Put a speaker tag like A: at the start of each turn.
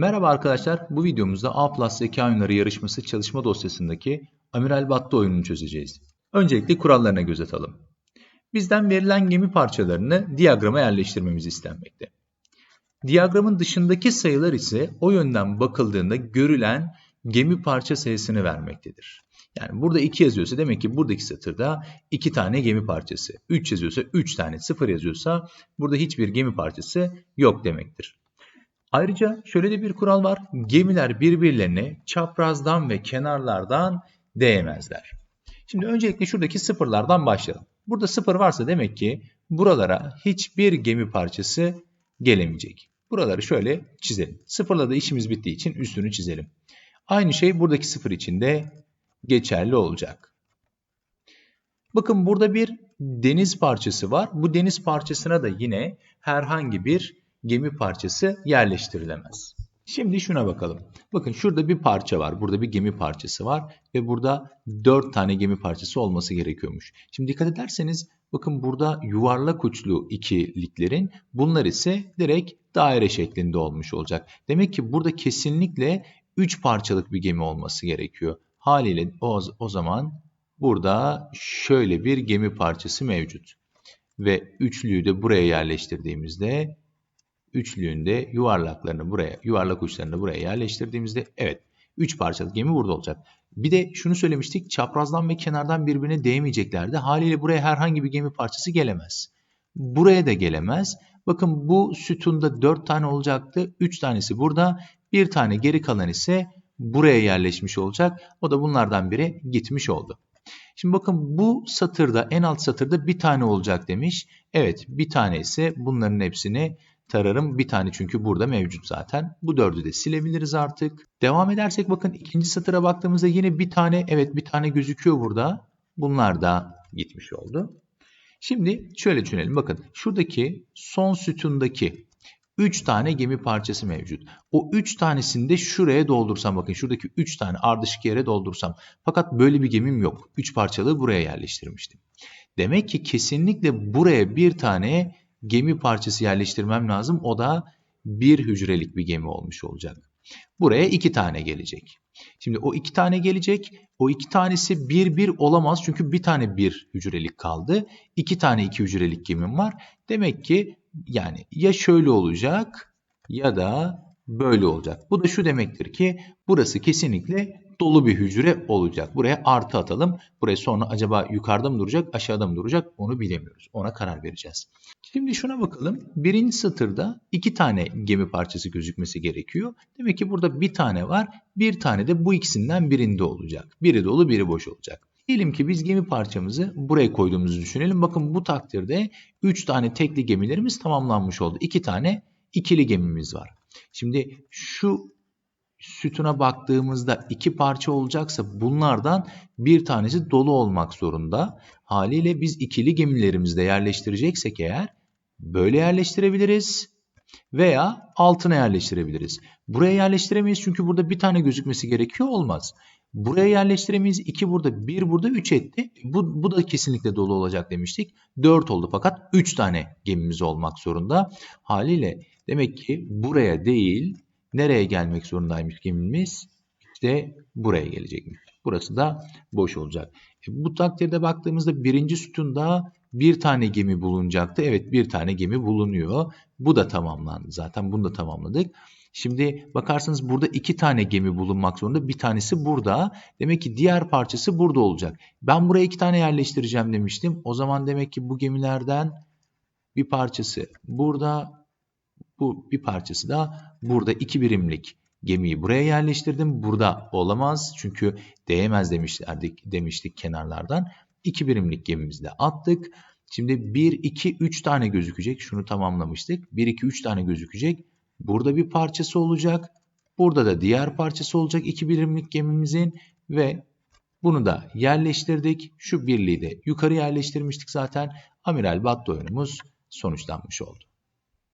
A: Merhaba arkadaşlar, bu videomuzda A Plus Zeka Oyunları yarışması çalışma dosyasındaki Amiral Battı oyununu çözeceğiz. Öncelikle kurallarına göz atalım. Bizden verilen gemi parçalarını diyagrama yerleştirmemiz istenmekte. Diyagramın dışındaki sayılar ise o yönden bakıldığında görülen gemi parça sayısını vermektedir. Yani burada 2 yazıyorsa demek ki buradaki satırda 2 tane gemi parçası. 3 yazıyorsa 3 tane, 0 yazıyorsa burada hiçbir gemi parçası yok demektir. Ayrıca şöyle de bir kural var. Gemiler birbirlerine çaprazdan ve kenarlardan değmezler. Şimdi öncelikle şuradaki sıfırlardan başlayalım. Burada sıfır varsa demek ki buralara hiçbir gemi parçası gelemeyecek. Buraları şöyle çizelim. Sıfırla da işimiz bittiği için üstünü çizelim. Aynı şey buradaki sıfır için de geçerli olacak. Bakın burada bir deniz parçası var. Bu deniz parçasına da yine herhangi bir gemi parçası yerleştirilemez. Şimdi şuna bakalım. Bakın şurada bir parça var. Burada bir gemi parçası var. Ve burada 4 tane gemi parçası olması gerekiyormuş. Şimdi dikkat ederseniz bakın burada yuvarlak uçlu ikiliklerin bunlar ise direkt daire şeklinde olmuş olacak. Demek ki burada kesinlikle 3 parçalık bir gemi olması gerekiyor. Haliyle o, o zaman burada şöyle bir gemi parçası mevcut. Ve üçlüyü de buraya yerleştirdiğimizde üçlüğünde yuvarlaklarını buraya, yuvarlak uçlarını buraya yerleştirdiğimizde evet 3 parçalık gemi burada olacak. Bir de şunu söylemiştik çaprazdan ve kenardan birbirine değmeyeceklerdi. Haliyle buraya herhangi bir gemi parçası gelemez. Buraya da gelemez. Bakın bu sütunda 4 tane olacaktı. 3 tanesi burada. Bir tane geri kalan ise buraya yerleşmiş olacak. O da bunlardan biri gitmiş oldu. Şimdi bakın bu satırda en alt satırda bir tane olacak demiş. Evet bir tane ise bunların hepsini tararım. Bir tane çünkü burada mevcut zaten. Bu dördü de silebiliriz artık. Devam edersek bakın ikinci satıra baktığımızda yine bir tane evet bir tane gözüküyor burada. Bunlar da gitmiş oldu. Şimdi şöyle düşünelim bakın şuradaki son sütundaki 3 tane gemi parçası mevcut. O 3 tanesini de şuraya doldursam bakın şuradaki 3 tane ardışık yere doldursam. Fakat böyle bir gemim yok. 3 parçalığı buraya yerleştirmiştim. Demek ki kesinlikle buraya bir tane gemi parçası yerleştirmem lazım. O da bir hücrelik bir gemi olmuş olacak. Buraya iki tane gelecek. Şimdi o iki tane gelecek. O iki tanesi bir bir olamaz. Çünkü bir tane bir hücrelik kaldı. İki tane iki hücrelik gemim var. Demek ki yani ya şöyle olacak ya da böyle olacak. Bu da şu demektir ki burası kesinlikle dolu bir hücre olacak. Buraya artı atalım. Buraya sonra acaba yukarıda mı duracak, aşağıda mı duracak onu bilemiyoruz. Ona karar vereceğiz. Şimdi şuna bakalım. Birinci satırda iki tane gemi parçası gözükmesi gerekiyor. Demek ki burada bir tane var. Bir tane de bu ikisinden birinde olacak. Biri dolu, biri boş olacak. Diyelim ki biz gemi parçamızı buraya koyduğumuzu düşünelim. Bakın bu takdirde 3 tane tekli gemilerimiz tamamlanmış oldu. 2 tane ikili gemimiz var. Şimdi şu sütuna baktığımızda iki parça olacaksa bunlardan bir tanesi dolu olmak zorunda. Haliyle biz ikili gemilerimizde yerleştireceksek eğer böyle yerleştirebiliriz veya altına yerleştirebiliriz. Buraya yerleştiremeyiz çünkü burada bir tane gözükmesi gerekiyor olmaz. Buraya yerleştiremeyiz. 2 burada, 1 burada, 3 etti. Bu, bu da kesinlikle dolu olacak demiştik. 4 oldu fakat 3 tane gemimiz olmak zorunda. Haliyle demek ki buraya değil nereye gelmek zorundaymış gemimiz? İşte buraya gelecekmiş. Burası da boş olacak. E, bu takdirde baktığımızda birinci sütunda bir tane gemi bulunacaktı. Evet bir tane gemi bulunuyor. Bu da tamamlandı zaten. Bunu da tamamladık. Şimdi bakarsanız burada iki tane gemi bulunmak zorunda. Bir tanesi burada. Demek ki diğer parçası burada olacak. Ben buraya iki tane yerleştireceğim demiştim. O zaman demek ki bu gemilerden bir parçası burada. Bu bir parçası da burada iki birimlik gemiyi buraya yerleştirdim. Burada olamaz çünkü değemez demişlerdik, demiştik kenarlardan. İki birimlik gemimizi de attık. Şimdi 1, 2, 3 tane gözükecek. Şunu tamamlamıştık. 1, 2, 3 tane gözükecek. Burada bir parçası olacak. Burada da diğer parçası olacak iki birimlik gemimizin ve bunu da yerleştirdik. Şu birliği de yukarı yerleştirmiştik zaten. Amiral Battı oyunumuz sonuçlanmış oldu.